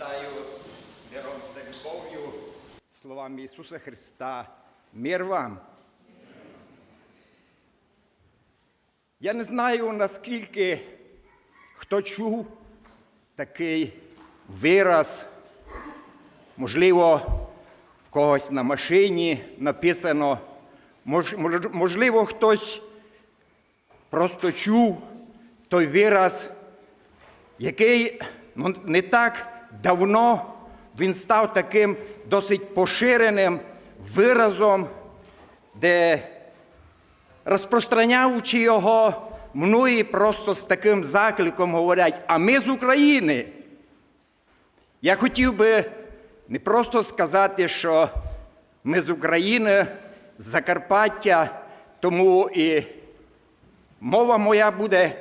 Вітаю миром та любов'ю словами Ісуса Христа. Мир вам. Я не знаю, наскільки хто чув такий вираз, можливо, в когось на машині написано, мож- мож- можливо, хтось просто чув той вираз, який ну, не так давно він став таким досить поширеним виразом, де розпространяючи його, мною просто з таким закликом говорять, а ми з України. Я хотів би не просто сказати, що ми з України, з Закарпаття, тому і мова моя буде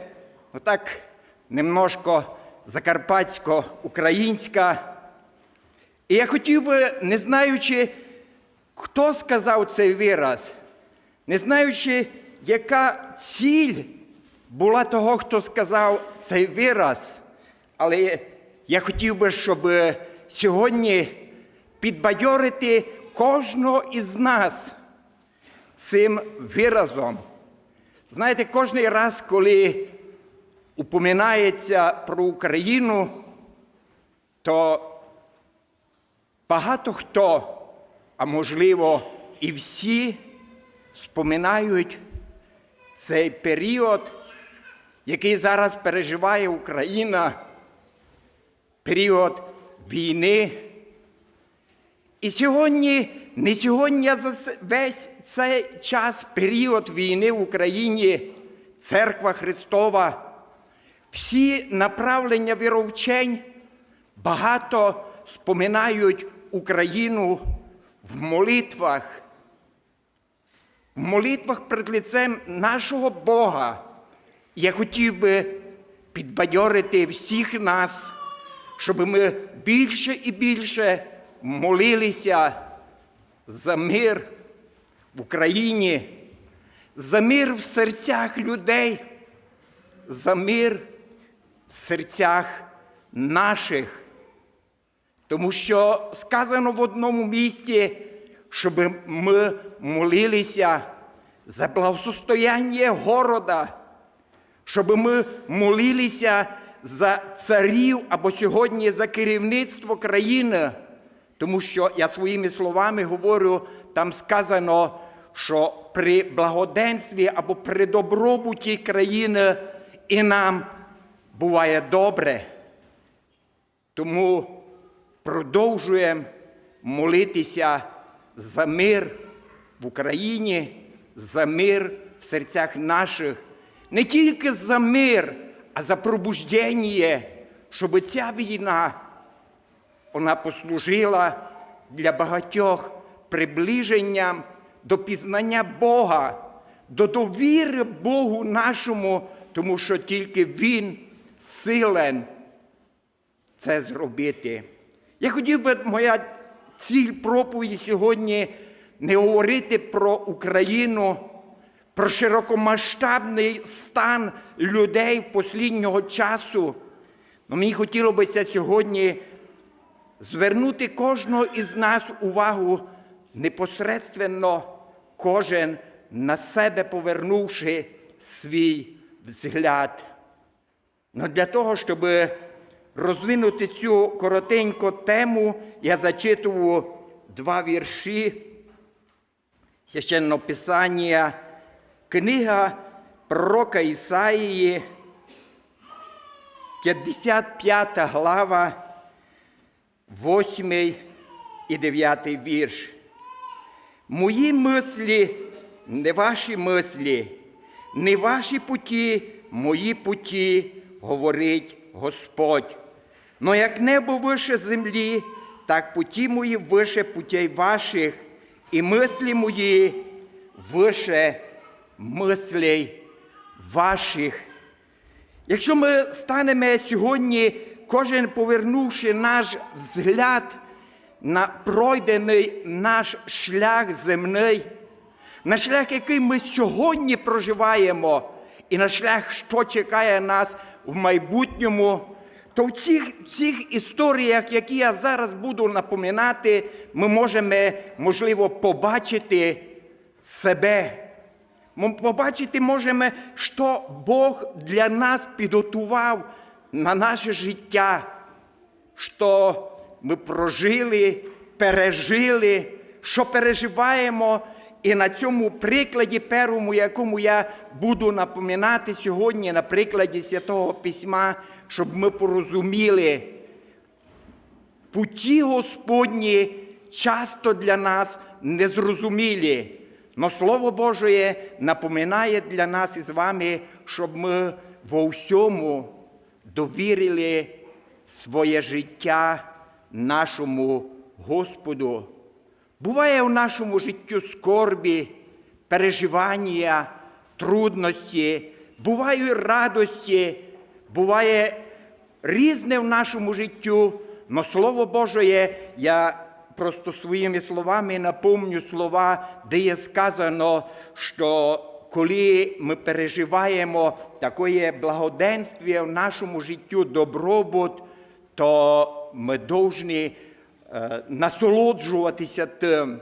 отак немножко закарпатсько-українська. І я хотів би, не знаючи, хто сказав цей вираз, не знаючи, яка ціль була того, хто сказав цей вираз, але я хотів би, щоб сьогодні підбадьорити кожного із нас цим виразом. Знаєте, кожен раз, коли упоминається про Україну, то багато хто, а можливо і всі, споминають цей період, який зараз переживає Україна, період війни. І сьогодні, не сьогодні, а за весь цей час, період війни в Україні, Церква Христова, всі направлення віровчень багато споминають Україну в молитвах, в молитвах перед лицем нашого Бога. Я хотів би підбадьорити всіх нас, щоб ми більше і більше молилися за мир в Україні, за мир в серцях людей, за мир серцях наших. Тому що сказано в одному місці, щоб ми молилися за благосостояння города, щоб ми молилися за царів або сьогодні за керівництво країни. Тому що я своїми словами говорю, там сказано, що при благоденстві або при добробуті країни і нам буває добре. Тому продовжуємо молитися за мир в Україні, за мир в серцях наших, не тільки за мир, а за пробуждення, щоб ця війна вона послужила для багатьох приближенням до пізнання Бога, до довіри Богу нашому, тому що тільки Він силен це зробити. Я хотів би, моя ціль проповіді сьогодні не говорити про Україну, про широкомасштабний стан людей в посліднього часу. Но мені хотілося сьогодні звернути кожного із нас увагу непосередньо кожен на себе повернувши свій взгляд. Но для того, щоб розвинути цю коротеньку тему, я зачитував два вірші священного Писання, книга пророка Ісаїї, 55 глава, 8 і 9 вірш. Мої мислі, не ваші мислі, не ваші путі, мої путі, говорить Господь. Но як небо вище землі, так путі мої вище путей ваших, і мислі мої вище мислей ваших. Якщо ми станемо сьогодні, кожен повернувши наш взгляд на пройдений наш шлях земний, на шлях, який ми сьогодні проживаємо, і на шлях, що чекає нас в майбутньому, то в цих, цих історіях, які я зараз буду напоминати, ми можемо, можливо, побачити себе. Ми побачити можемо, що Бог для нас підготував на наше життя, що ми прожили, пережили, що переживаємо. І на цьому прикладі, першому, якому я буду напоминати сьогодні, на прикладі Святого Письма, щоб ми порозуміли, путі Господні часто для нас незрозумілі. Но Слово Боже напоминає для нас із вами, щоб ми во всьому довірили своє життя нашому Господу. Буває в нашому житті скорбі, переживання, трудності, бувають радості, буває різне в нашому життю, но Слово Боже, я просто своїми словами напомню слова, де є сказано, що коли ми переживаємо таке благоденствие в нашому житті, добробут, то ми повинні насолоджуватися тим.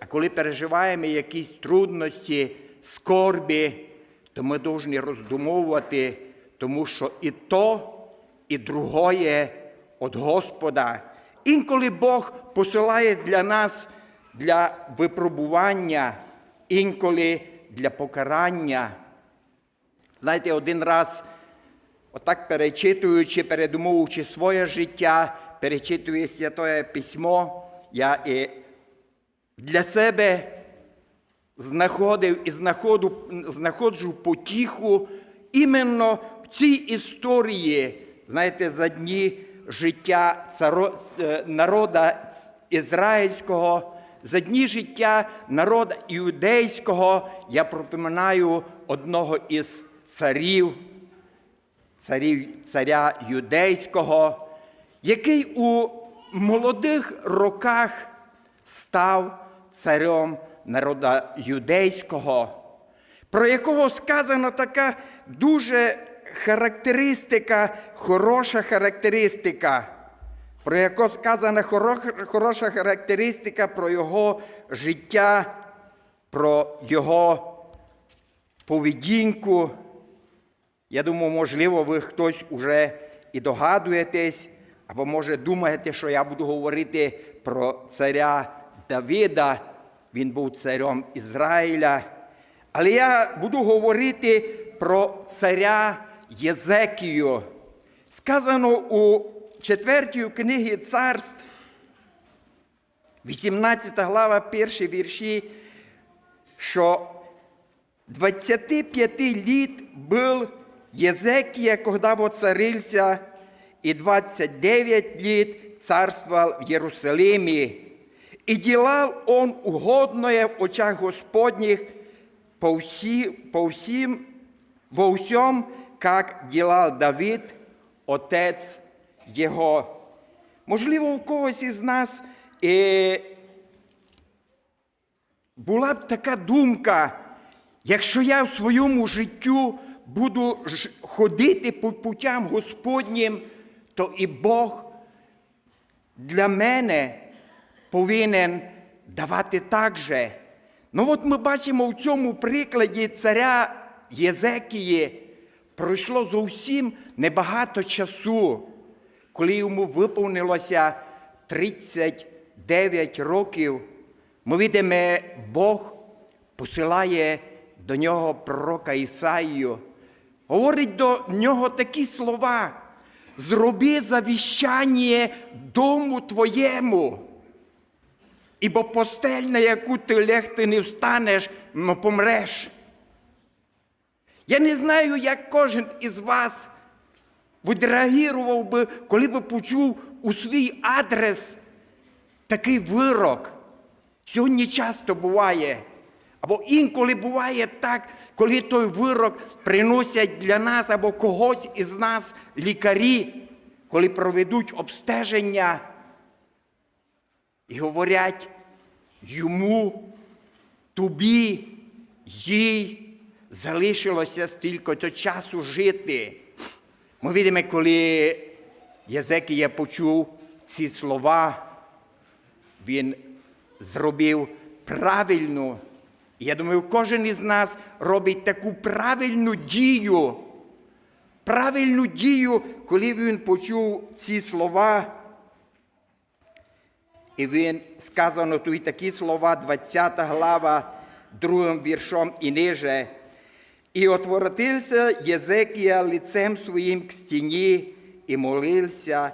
А коли переживаємо якісь трудності, скорбі, то ми повинні роздумовувати, тому що і то, і другое від Господа. Інколи Бог посилає для нас для випробування, інколи для покарання. Знаєте, один раз, отак перечитуючи, передумовуючи своє життя, перечитую Святое Письмо, я і для себе знаходив і знаходу, знаходжу потіху іменно в цій історії, знаєте, за дні життя царо, е, народа ізраїльського, за дні життя народа іудейського. Я пропоминаю одного із царів, царів, царя юдейського, який у молодих роках став царем народа юдейського, про якого сказано така дуже характеристика, хороша характеристика, про яку сказана хороша характеристика про його життя, про його поведінку. Я думаю, можливо, ви хтось уже і догадуєтесь, або може думаєте, що я буду говорити про царя Давида. Він був царем Ізраїля. Але я буду говорити про царя Єзекію. Сказано у четвертій книгі царств, 18 глава, перші вірші, що 25 лет был Езекия, когда воцарился, и 29 лет царствовал в Иерусалиме. И делал он угодное в очах Господних по, всі, по всім, во всем, как делал Давид, отець його. Можливо, у когось із нас е, була б така думка, якщо я в своєму життю буду ходити по путям Господнім, то і Бог для мене повинен давати так же. Ну от ми бачимо в цьому прикладі царя Єзекії пройшло зовсім небагато часу, коли йому виповнилося 39 років. Ми видимо, Бог посилає до нього пророка Ісаїю, говорить до нього такі слова. Зроби завіщання дому твоєму. Ібо постель, на яку ти легти не встанеш, но помреш. Я не знаю, як кожен із вас відреагував би, коли би почув у свій адрес такий вирок. Сьогодні часто буває. Або інколи буває так, коли той вирок приносять для нас або когось із нас лікарі, коли проведуть обстеження і говорять йому, тобі, їй залишилося стільки то часу жити. Ми видимо, коли Єзекія почув ці слова, він зробив правильну. І Я думаю, кожен із нас робить таку правильну дію. Правильну дію, коли він почув ці слова. І він сказано тут такі слова, 20 глава, другим віршом і ниже. І отворотився Єзекія лицем своїм к стіні і молився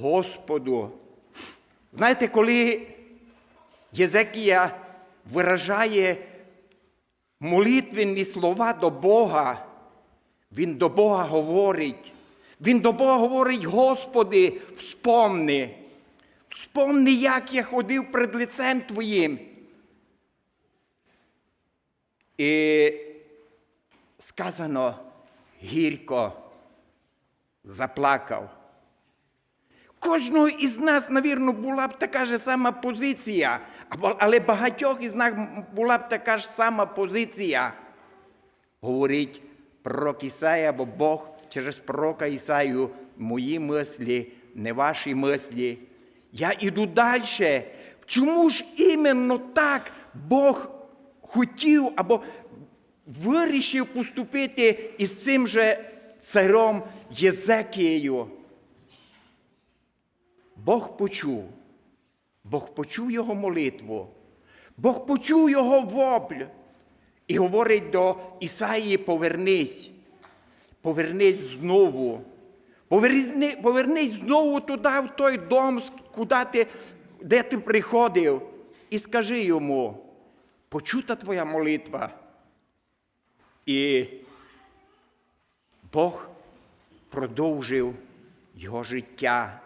Господу. Знаєте, коли Єзекія виражає молитвенні слова до Бога, він до Бога говорить. Він до Бога говорить, Господи, вспомни. Вспомни, як я ходив перед лицем Твоїм. І сказано гірко заплакав. Кожного із нас, навірно, була б така ж сама позиція, але багатьох із нас була б така ж сама позиція. Говорить пророк Ісая, бо Бог через пророка Ісаю мої мислі, не ваші мислі. Я іду далі. Чому ж іменно так Бог хотів або вирішив поступити із цим же царем Єзекією? Бог почув. Бог почув його молитву. Бог почув його вопль. І говорить до Ісаї: повернись, повернись знову. Повернись, повернись знову туди, в той дом, куди ти, де ти приходив, і скажи йому, почута твоя молитва. І Бог продовжив його життя.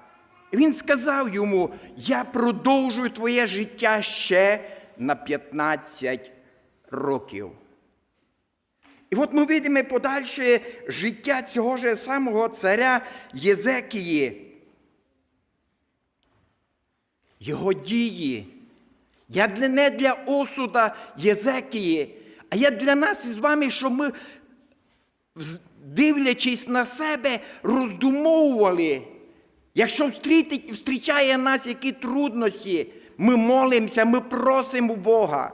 Він сказав йому: Я продовжую твоє життя ще на 15 років. І от ми бачимо подальше життя цього ж самого царя Єзекії. Його дії. Я для, не для осуда Єзекії, а я для нас із вами, що ми, дивлячись на себе, роздумовували. Якщо зустрічає нас які трудності, ми молимося, ми просимо Бога.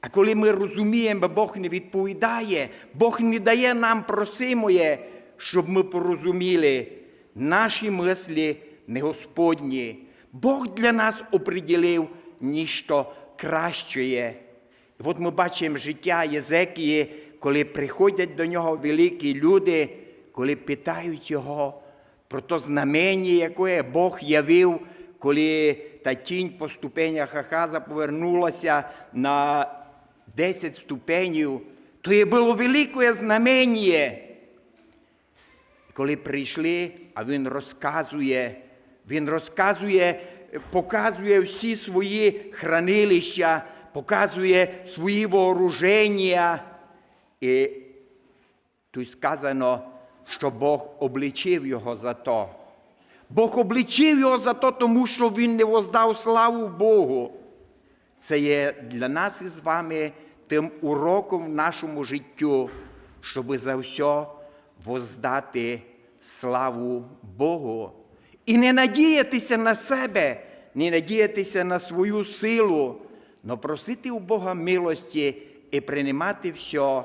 А коли ми розуміємо, Бог не відповідає, Бог не дає нам просимоє, щоб ми порозуміли, наші мислі не Господні. Бог для нас оприділив ніщо кращее. І от ми бачимо життя Єзекії, коли приходять до нього великі люди, коли питають його про то знамення, яке Бог явив, коли та тінь по ступенях Ахаза повернулася на 10 ступенів, то є було велике знамення. Коли прийшли, а він розказує, він розказує, показує всі свої хранилища, показує свої вооруження. І тут сказано, що Бог обличив його за то. Бог обличив його за то, тому що він не воздав славу Богу. Це є для нас із вами тим уроком в нашому життю, щоб за все воздати славу Богу. І не надіятися на себе, не надіятися на свою силу, але просити у Бога милості і приймати все,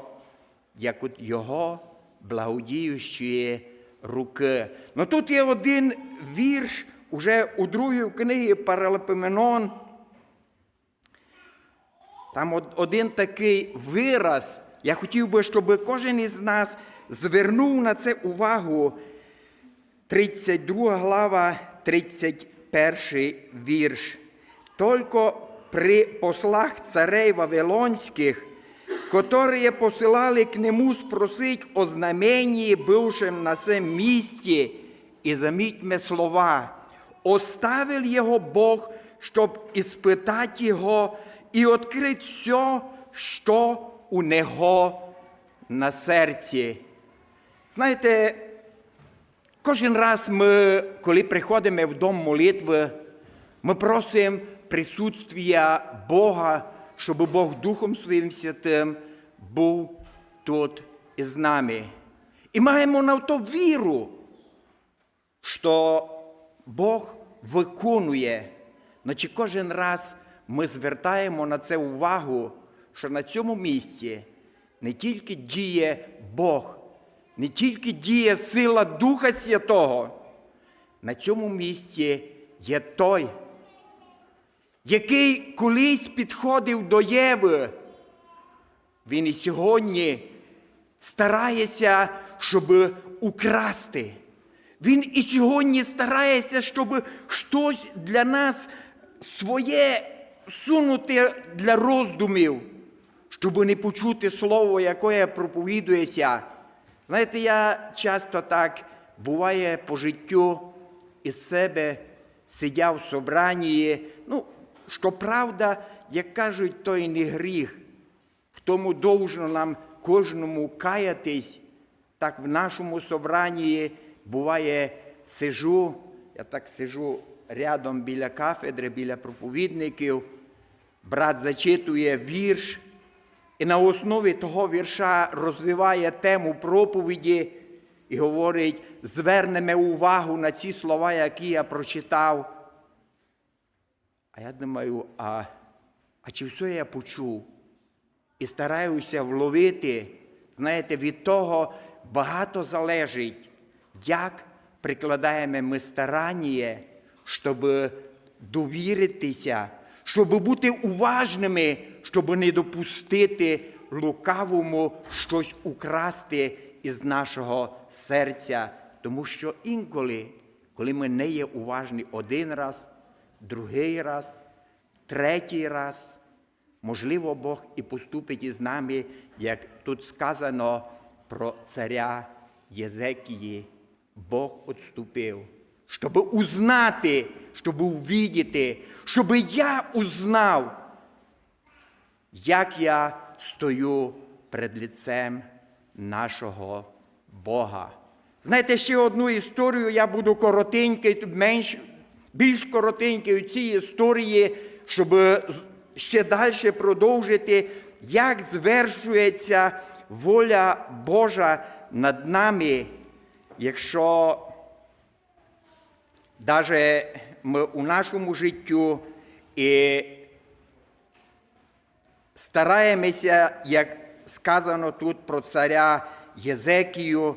як от Його благодіючі руки. Ну тут є один вірш уже у другій книгі Паралепоменон. Там один такий вираз. Я хотів би, щоб кожен із нас звернув на це увагу. 32 глава, 31 вірш. Только при послах царей Вавилонських, которые посылали к нему спросить о знамении, бывшем на сем місті, і замітьме слова, оставил його Бог, щоб іспитати його і відкрити все, що у нього на серці. Знаєте, Кожен раз ми, коли приходимо в дом молитви, ми просимо присутствия Бога, щоб Бог Духом Своїм Святим був тут із нами. І маємо на то віру, що Бог виконує, но чи кожен раз ми звертаємо на це увагу, що на цьому місці не тільки діє Бог, не тільки діє сила Духа Святого, на цьому місці є той, який колись підходив до Єви. Він і сьогодні старається, щоб украсти. Він і сьогодні старається, щоб щось для нас своє сунути для роздумів, щоб не почути слово, яке проповідується. Знаєте, я часто так буває по життю із себе сидя в собранні. Ну, що правда, як кажуть, то й не гріх. В тому довжно нам кожному каятись. Так в нашому собранні буває, сижу, я так сижу рядом біля кафедри, біля проповідників, брат зачитує вірш, і на основі того вірша розвиває тему проповіді і говорить, звернемо увагу на ці слова, які я прочитав. А я думаю, а, а чи все я почув? І стараюся вловити, знаєте, від того багато залежить, як прикладаємо ми старання, щоб довіритися, щоб бути уважними, щоб не допустити лукавому щось украсти із нашого серця. Тому що інколи, коли ми не є уважні один раз, другий раз, третій раз, можливо, Бог і поступить із нами, як тут сказано про царя Єзекії. Бог відступив, щоб узнати, щоб увидіти, щоб я узнав, як я стою перед лицем нашого Бога. Знаєте, ще одну історію я буду коротенький, менш, більш коротенький у цій історії, щоб ще далі продовжити, як звершується воля Божа над нами, якщо навіть ми у нашому життю і стараємося, як сказано тут про царя Єзекію,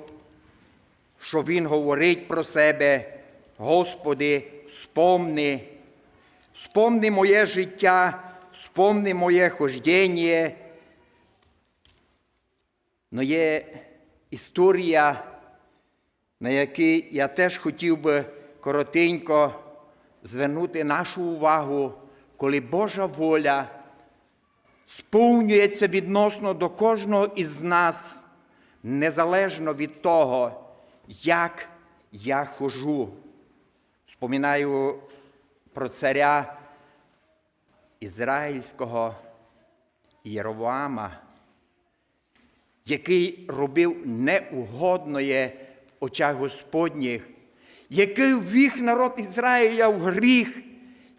що він говорить про себе, Господи, спомни, спомни моє життя, спомни моє хождення. Но є історія, на якій я теж хотів би коротенько звернути нашу увагу, коли Божа воля сповнюється відносно до кожного із нас, незалежно від того, як я хожу. Споминаю про царя ізраїльського Єровоама, який робив неугодноє в очах Господніх, який ввіг народ Ізраїля в гріх,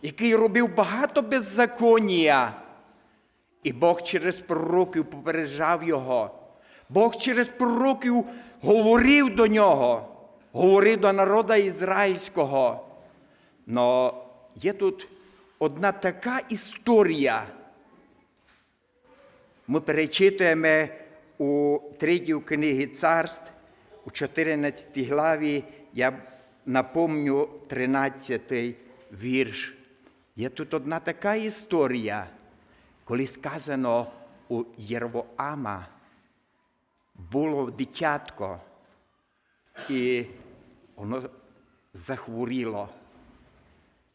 який робив багато беззаконня. І Бог через пророків попереджав його. Бог через пророків говорив до нього, говорив до народа ізраїльського. Но є тут одна така історія. Ми перечитуємо у третій книгі царств, у 14 главі, я напомню 13 вірш. Є тут одна така історія, коли сказано у Єрвоама було дитятко, і воно захворіло.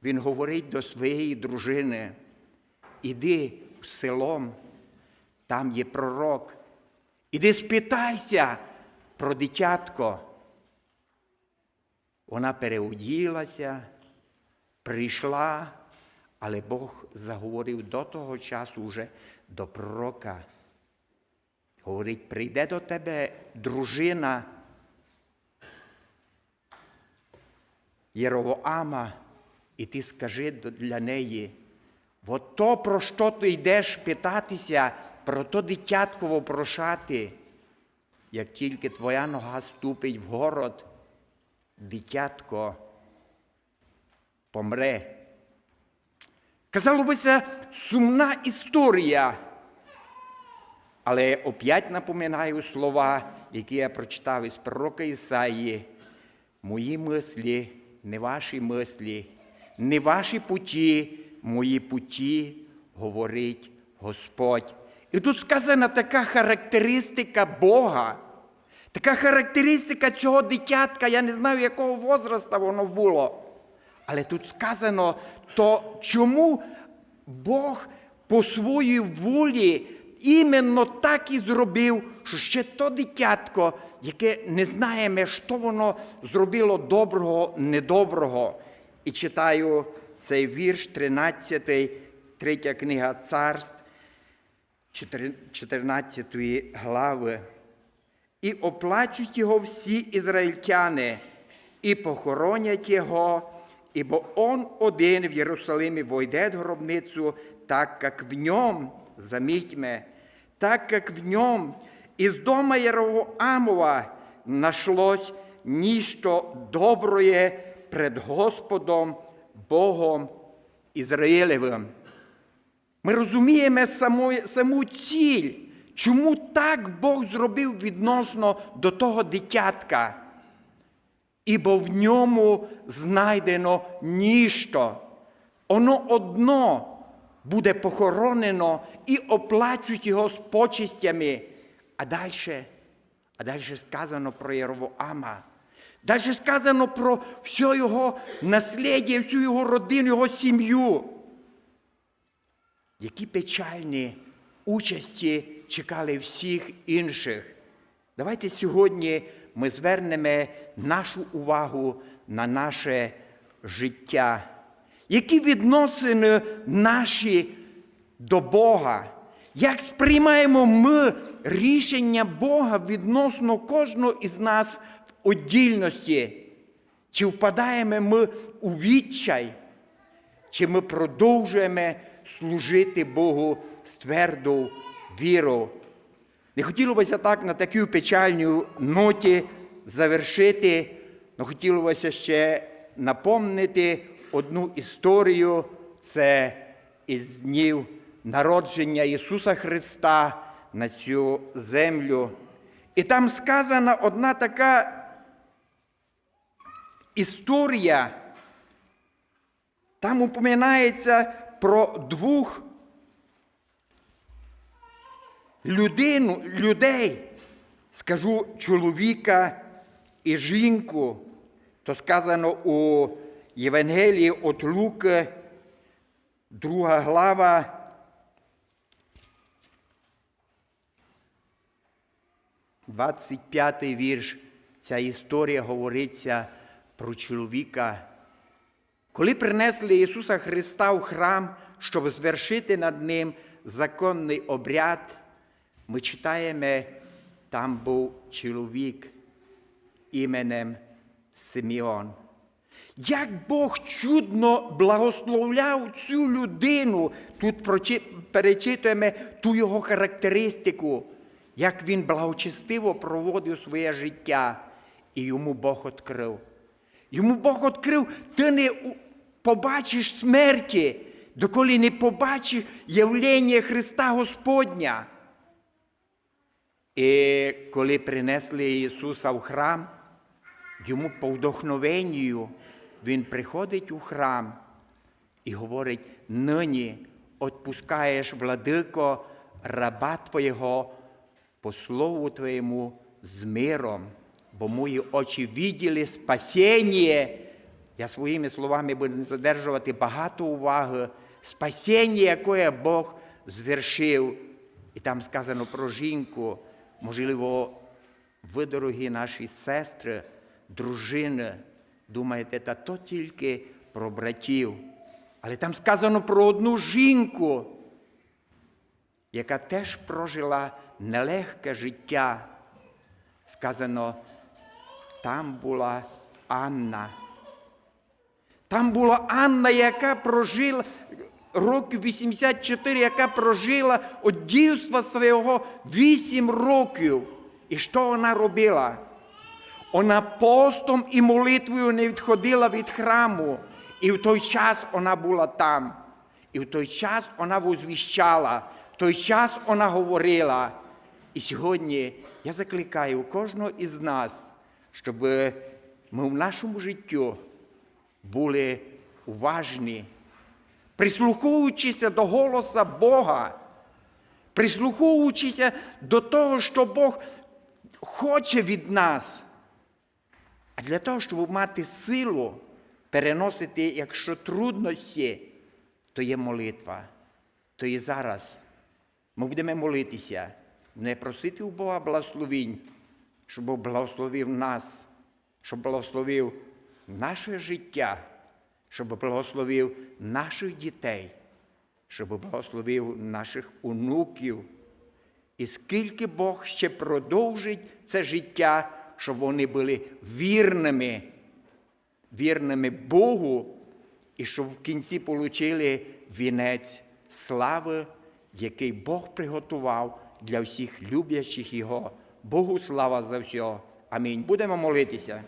Він говорить до своєї дружини, іди в селом, там є пророк, іди спитайся про дитятко. Вона переоділася, прийшла, але Бог заговорив до того часу вже до пророка. Говорить, прийде до тебе дружина Єровоама, і ти скажи для неї, от то, про що ти йдеш питатися, про то дитятко вопрошати, як тільки твоя нога ступить в город, дитятко помре. Казало би, це сумна історія. Але опять напоминаю слова, які я прочитав із пророка Ісаї. Мої мислі, не ваші мислі, не ваші путі, мої путі, говорить Господь. І тут сказана така характеристика Бога, така характеристика цього дитятка, я не знаю, якого возраста воно було. Але тут сказано, то чому Бог по своїй волі іменно так і зробив, що ще то дитятко, яке не знаємо, що воно зробило доброго, недоброго. І читаю цей вірш, 13, третя книга царств, 14 глави. І оплачуть його всі ізраїльтяни, і похоронять його, ибо он один в Єрусалимі войде в гробницю, так как в нем, заметьме, так как в нем из дома Яровоамова нашлось ніщо доброє пред Господом Богом Ізраїлевим. Ми розуміємо саму, саму ціль, чому так Бог зробив відносно до того дитятка. Ібо в ньому знайдено ніщо. Воно одно буде похоронено і оплачуть його з почистями. А далі, а далі сказано про Єровоама. Далі сказано про все його насліддя, всю його родину, його сім'ю. Які печальні участі чекали всіх інших. Давайте сьогодні ми звернемо нашу увагу на наше життя. Які відносини наші до Бога? Як сприймаємо ми рішення Бога відносно кожного із нас одільності? Чи впадаємо ми у відчай? Чи ми продовжуємо служити Богу з твердою вірою? Не хотілося так на такій печальній ноті завершити, але хотілося ще напомнити одну історію. Це із днів народження Ісуса Христа на цю землю. І там сказана одна така історія. Там упоминається про двох людину, людей, скажу чоловіка і жінку, то сказано у Євангелії от Луки, друга глава. Двадцять п'ятий вірш. Ця історія говориться про чоловіка. Коли принесли Ісуса Христа у храм, щоб звершити над ним законний обряд, ми читаємо, там був чоловік іменем Симеон. Як Бог чудно благословляв цю людину, тут перечитуємо ту його характеристику, як він благочестиво проводив своє життя, і йому Бог відкрив. Йому Бог відкрив, ти не побачиш смерті, доколи не побачиш явлення Христа Господня. І коли принесли Ісуса в храм, йому по вдохновенню Він приходить у храм і говорить: нині відпускаєш, владико, раба Твоєго по слову Твоєму з миром, бо мої очі виділи спасіння. Я своїми словами буду задержувати багато уваги, спасіння, яке Бог звершив. І там сказано про жінку. Можливо, ви, дорогі наші сестри, дружини, думаєте, та то тільки про братів. Але там сказано про одну жінку, яка теж прожила нелегке життя. Сказано, там була Анна. Там була Анна, яка прожила років 84, яка прожила від дівства свого 8 років. І що вона робила? Вона постом і молитвою не відходила від храму. І в той час вона була там. І в той час вона возвіщала, в той час вона говорила. І сьогодні я закликаю кожного із нас, щоб ми в нашому житті були уважні, прислуховуючися до голоса Бога, прислуховуючися до того, що Бог хоче від нас. А для того, щоб мати силу переносити, якщо трудності, то є молитва. То і зараз ми будемо молитися, не просити у Бога благословінь, щоб благословив нас, щоб благословив наше життя, щоб благословив наших дітей, щоб благословив наших онуків. І скільки Бог ще продовжить це життя, щоб вони були вірними, вірними Богу, і щоб в кінці отримали вінець слави, який Бог приготував для всіх люблячих Його. Богу слава за все. Амінь. Будемо молитися.